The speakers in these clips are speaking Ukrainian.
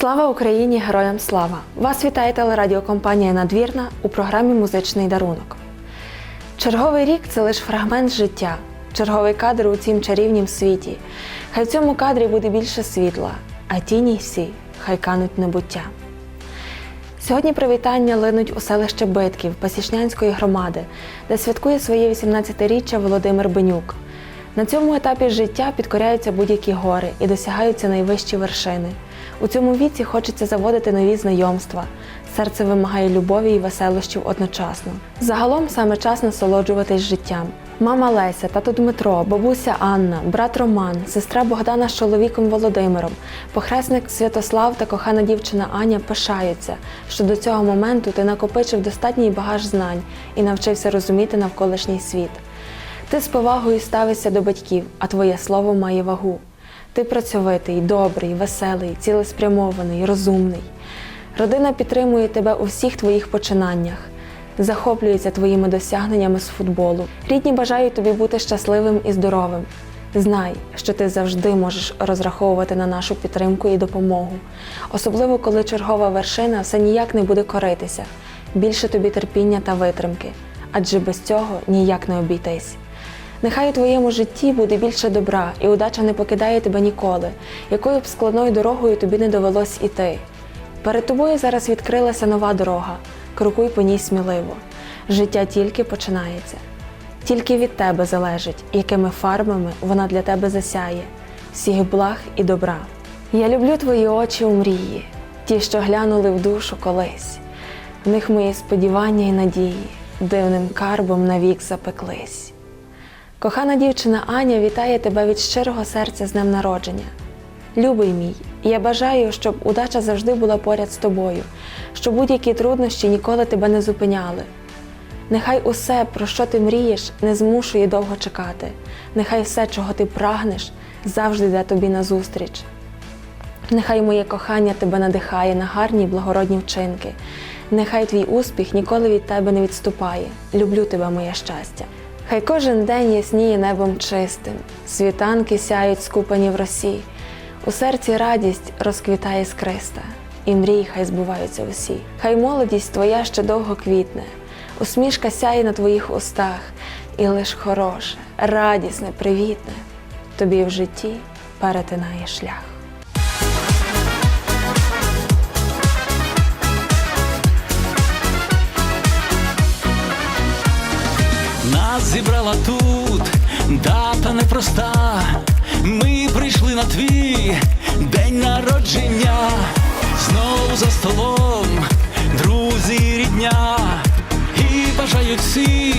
Слава Україні! Героям слава! Вас вітає телерадіокомпанія Надвірна у програмі Музичний дарунок. Черговий рік це лише фрагмент життя, черговий кадр у цім чарівнім світі. Хай в цьому кадрі буде більше світла, а тіні всі хай кануть небуття. Сьогодні привітання линуть у селище Битків Пасічнянської громади, де святкує своє 18-річчя Володимир Бенюк. На цьому етапі життя підкоряються будь-які гори і досягаються найвищі вершини. У цьому віці хочеться заводити нові знайомства. Серце вимагає любові і веселощів одночасно. Загалом саме час насолоджуватись життям. Мама Леся, тато Дмитро, бабуся Анна, брат Роман, сестра Богдана з чоловіком Володимиром, похресник Святослав та кохана дівчина Аня пишаються, що до цього моменту ти накопичив достатній багаж знань і навчився розуміти навколишній світ. Ти з повагою ставишся до батьків, а твоє слово має вагу. Ти працьовитий, добрий, веселий, цілеспрямований, розумний. Родина підтримує тебе у всіх твоїх починаннях, захоплюється твоїми досягненнями з футболу. Рідні бажають тобі бути щасливим і здоровим. Знай, що ти завжди можеш розраховувати на нашу підтримку і допомогу, особливо коли чергова вершина все ніяк не буде коритися. Більше тобі терпіння та витримки, адже без цього ніяк не обійтись. Нехай у твоєму житті буде більше добра, і удача не покидає тебе ніколи, якою б складною дорогою тобі не довелось іти. Перед тобою зараз відкрилася нова дорога, крокуй по ній сміливо. Життя тільки починається. Тільки від тебе залежить, якими фарбами вона для тебе засяє, всіх благ і добра. Я люблю твої очі у мрії, ті, що глянули в душу колись. В них мої сподівання і надії, дивним карбом навік запеклись. Кохана дівчина Аня вітає тебе від щирого серця з днем народження. Любий мій, я бажаю, щоб удача завжди була поряд з тобою, щоб будь-які труднощі ніколи тебе не зупиняли. Нехай усе, про що ти мрієш, не змушує довго чекати. Нехай все, чого ти прагнеш, завжди йде тобі назустріч. Нехай моє кохання тебе надихає на гарні й благородні вчинки. Нехай твій успіх ніколи від тебе не відступає. Люблю тебе, моє щастя. Хай кожен день ясніє небом чистим, світанки сяють скупані в росі, у серці радість розквітає скриста, і мрії хай збуваються усі. Хай молодість твоя ще довго квітне, усмішка сяє на твоїх устах, і лиш хороше, радісне, привітне. Тобі в житті перетинає шлях. Зібрала тут дата непроста. Ми прийшли на твій день народження. Знову за столом, друзі, рідня. І бажають всі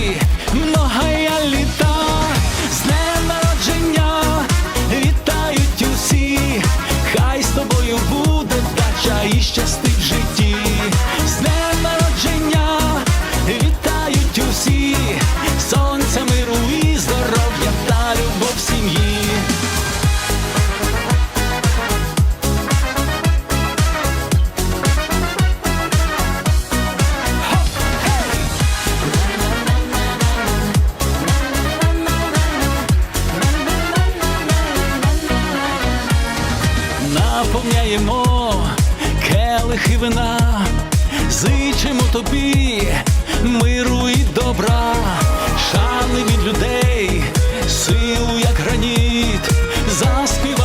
Наповняємо келихи вина, зичимо тобі миру і добра, шани від людей, силу як граніт, заспіваємо